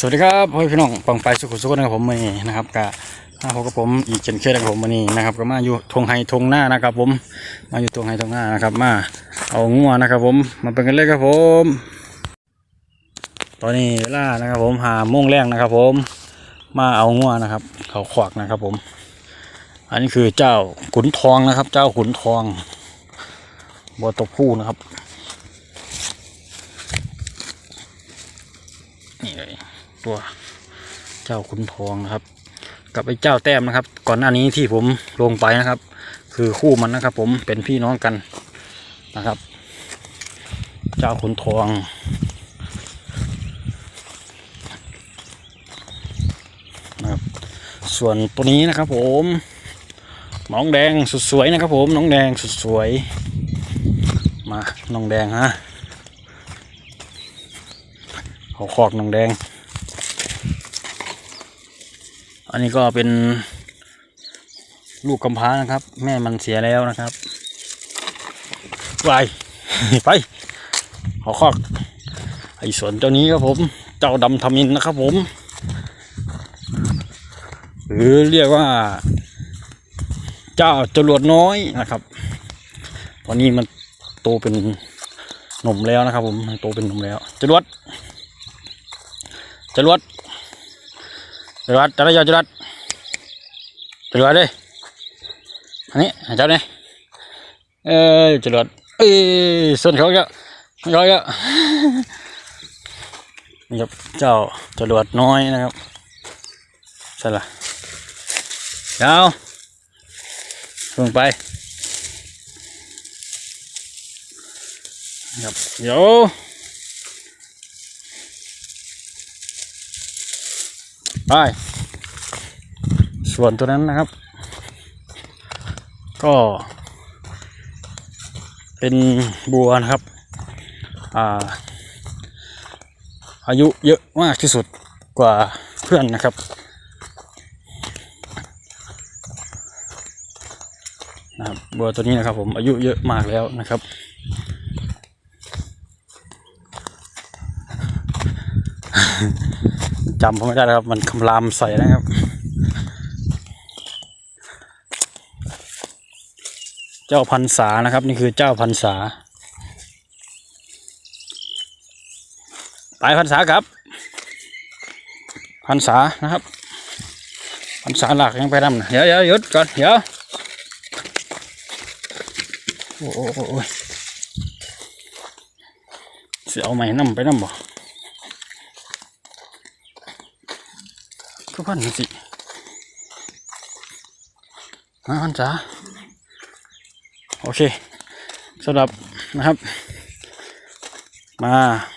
สวัสดีครับพ่อพี่น้องปังไปสุขุสุขนะครับผมวันนี้นะครับกะมาพบกับผมอีกเช่นเคยนะครับผมวันนี้นะครับ ก็มาอยู่ทงไฮทงหน้านะครับ ผมมาอยู่ทงไฮทงหน้านะครับ มาเอางัวนะครับ ผมมาเป็นกันเลยครับผม ตอนนี้เวลานะครับ ผมหาโมงแรงนะครับ ผมมาเอางัวนะครับ เขาขวากนะครับ ผม อันนี้คือเจ้าขุนทองนะครับ เจ้าขุนทองบัวตกคู่นะครับ นี่เลย ตัวเจ้าขุนทองนะครับ กับไอ้เจ้าแต้มนะครับ ก่อนหน้านี้ที่ผมลงไปนะครับ คือคู่มันนะครับ ผมเป็นพี่น้องกันนะครับ เจ้าขุนทองนะครับ ส่วนตัวนี้นะครับผมน้องแดงสุดสวยนะครับผมน้องแดงสุดสวยมาน้องแดงฮะ เขาคอกนางแดง อันนี้ก็เป็น ลูกกำพร้านะครับ แม่มันเสียแล้วนะครับไปไปเขาคอก ไอ้ส่วนเจ้านี้ครับผม เจ้าดำทมินนะครับผม หรือเรียกว่า เจ้าจรวดน้อยนะครับ ตอนนี้มันโตเป็นหนุ่มแล้วนะครับผมโตเป็นหนุ่มแล้วจรวด จรวดจรวดจรวดจรวดจรวดเลยอันนี้เจ้าเนี่ยเอ้ยจรวดเอ้ยส่วนเขาเยอะเขาเยอะนี่ครับเจ้าจรวดน้อยนะครับใช่ละยาวลงไปครับเดี๋ยว ไปส่วนตัวนั้นนะครับ ก็ เป็นบัวนะครับ อ่า อายุเยอะมากที่สุดกว่าเพื่อนนะครับนะครับบัวตัวนี้นะครับผมอายุเยอะมากแล้วนะครับ จำเขาไม่ได้แล้วครับ มันคำรามใส่นะครับเจ้าพันษานะครับ นี่คือเจ้าพันษาไปพันษาครับ พันษานะครับ พันษาหลักยังไปนำนะเดี๋ยวเดี๋ยวหยุดก่อนเดี๋ยวโอ้โหโอ้โหเสียเอาใหม่นำไปนำบ่ ก็พันสิมาพันจ๋าโอเคสำหรับนะครับ มา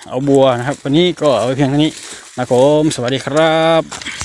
เอาบัวนะครับ วันนี้ก็เอาไว้เพียงเท่านี้นะครับผมสวัสดีครับ